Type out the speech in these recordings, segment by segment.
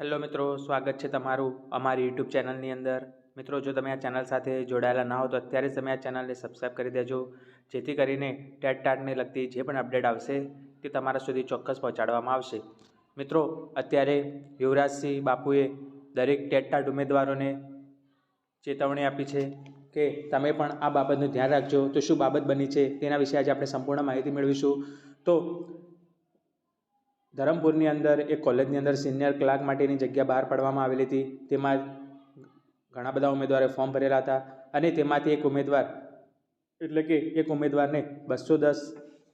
Hello મિત્રો, સ્વાગત છે તમારું અમારી યુટ્યુબ ચેનલની અંદર. મિત્રો, જો તમે આ ચેનલ સાથે જોડાયેલા ના હો, તો અત્યારે તમે આ ચેનલને સબસ્ક્રાઈબ કરી દેજો. જેથી કરીને ટેટ ટાટને લગતી જે પણ અપડેટ આવશે, તે તમારા સુધી ચોક્કસ પહોંચાડવામાં આવશે. મિત્રો, અત્યારે યુવરાજસિંહ બાપુએ દરેક ટેટ ટાટ ઉમેદવારોને ચેતવણી આપી છે કે તમે પણ આ બાબતનું ધ્યાન રાખજો. તો શું બાબત બની છે તેના વિશે આજે આપણે સંપૂર્ણ માહિતી મેળવીશું. તો ધરમપુરની અંદર એક કોલેજની અંદર સિનિયર ક્લાર્ક માટેની જગ્યા બહાર પાડવામાં આવેલી હતી. તેમાં ઘણા બધા ઉમેદવારે ફોર્મ ભરેલા હતા અને તેમાંથી એક ઉમેદવાર, એટલે કે એક ઉમેદવારને બસો દસ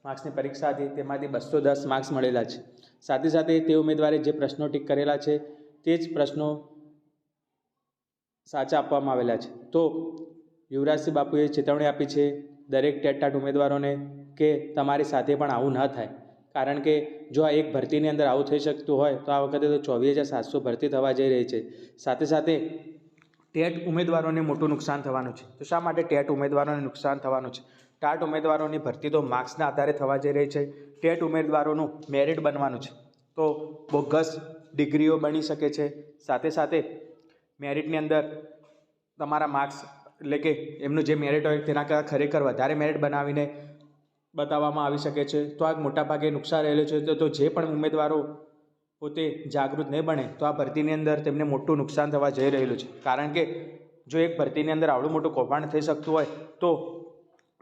માર્ક્સની પરીક્ષા હતી. તેમાંથી બસો દસ માર્ક્સ મળેલા છે સાથે સાથે તે ઉમેદવારે જે પ્રશ્નો ટીક કરેલા છે તે જ પ્રશ્નો સાચા આપવામાં આવેલા છે. તો યુવરાજસિંહ બાપુએ ચેતવણી આપી છે દરેક ટેટાટ ઉમેદવારોને કે તમારી સાથે પણ આવું ન થાય. કારણ કે જો આ એક ભરતીની અંદર આવું થઈ શકતું હોય, તો આ વખતે તો ચોવીસ હજાર સાતસો ભરતી થવા જઈ રહી છે. સાથે સાથે ટેટ ઉમેદવારોને મોટું નુકસાન થવાનું છે. તો શા માટે ટેટ ઉમેદવારોને નુકસાન થવાનું છે? ટાટ ઉમેદવારોની ભરતી તો માર્ક્સના આધારે થવા જઈ રહી છે. ટેટ ઉમેદવારોનું મેરિટ બનવાનું છે. તો બોગસ ડિગ્રીઓ બની શકે છે. સાથે સાથે મેરિટની અંદર તમારા માર્ક્સ, એટલે કે એમનું જે મેરિટ હોય તેના કરતાં ખરેખર વધારે મેરિટ બનાવીને બતાવવામાં આવી શકે છે. તો આ મોટાભાગે નુકસાન રહેલું છે. તો જે પણ ઉમેદવારો પોતે જાગૃત નહીં બને, તો આ ભરતીની અંદર તેમને મોટું નુકસાન થવા જઈ રહેલું છે. કારણ કે જો એક ભરતીની અંદર આવડું મોટું કૌભાંડ થઈ શકતું હોય, તો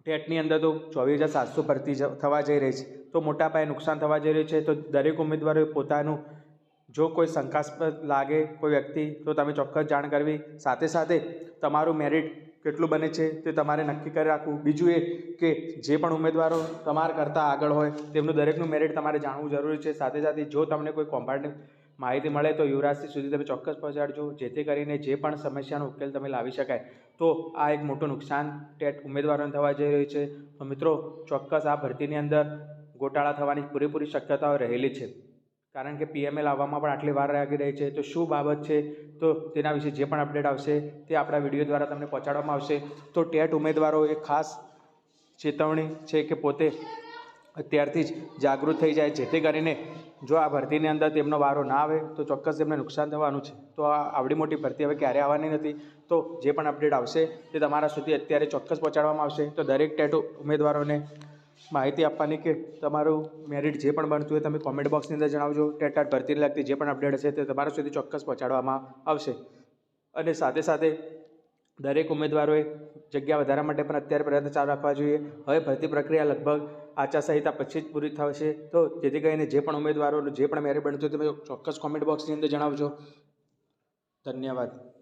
ટેટની અંદર તો ચોવીસ હજાર સાતસો ભરતી થવા જઈ રહી છે. તો મોટા પાયે નુકસાન થવા જઈ રહ્યું છે. તો દરેક ઉમેદવારોએ પોતાનું જો કોઈ શંકાસ્પદ લાગે કોઈ વ્યક્તિ, તો તમે ચોક્કસ જાણ કરવી. સાથે સાથે તમારું મેરિટ કેટલું બને છે તે તમારે નક્કી કરી રાખવું. બીજું એ કે જે પણ ઉમેદવારો તમારા કરતાં આગળ હોય, તેમનું દરેકનું મેરિટ તમારે જાણવું જરૂરી છે. સાથે સાથે જો તમને કોઈ કોમ્પાર્ટમેન્ટ માહિતી મળે તો યુવરાજસિંહ સુધી તમે ચોક્કસ પહોંચાડજો. જેથી કરીને જે પણ સમસ્યાનો ઉકેલ તમે લાવી શકાય. તો આ એક મોટું નુકસાન ટેટ ઉમેદવારોને થવા જઈ રહ્યું છે. તો મિત્રો, ચોક્કસ આ ભરતીની અંદર ગોટાળા થવાની પૂરેપૂરી શક્યતાઓ રહેલી છે. કારણ કે પીએમએલ આવવામાં પણ આટલી વાર લાગી રહી છે, તો શું બાબત છે? તો તેના વિશે જે પણ અપડેટ આવશે તે આપણા વીડિયો દ્વારા તમને પહોંચાડવામાં આવશે. તો ટેટ ઉમેદવારો એ ખાસ ચેતવણી છે કે પોતે અત્યારથી જ જાગૃત થઈ જાય, જેથી કરીને જો આ ભરતીની અંદર તેમનો વારો ના આવે, તો ચોક્કસ તેમને નુકસાન થવાનું છે. તો આ આવડી મોટી ભરતી હવે ક્યારે આવવાની નથી. તો જે પણ અપડેટ આવશે તે તમારા સુધી અત્યારે ચોક્કસ પહોંચાડવામાં આવશે. તો દરેક ટેટ ઉમેદવારોને માહિતી આપવાની કે તમારું મેરિટ જે પણ બનતું હોય તમે કોમેન્ટ બોક્સની અંદર જણાવજો. ટેટાટ ભરતીને લગતી જે પણ અપડેટ હશે તે તમારા સુધી ચોક્કસ પહોંચાડવામાં આવશે. અને સાથે સાથે દરેક ઉમેદવારોએ જગ્યા વધારા માટે પણ અત્યારે પ્રયત્ન ચાલુ રાખવા જોઈએ. હવે ભરતી પ્રક્રિયા લગભગ આચારસંહિતા પછી જ પૂરી થશે. તો જેથી કરીને જે પણ ઉમેદવારોનું જે પણ મેરિટ બનતું તમે ચોક્કસ કોમેન્ટ બોક્સની અંદર જણાવજો. ધન્યવાદ.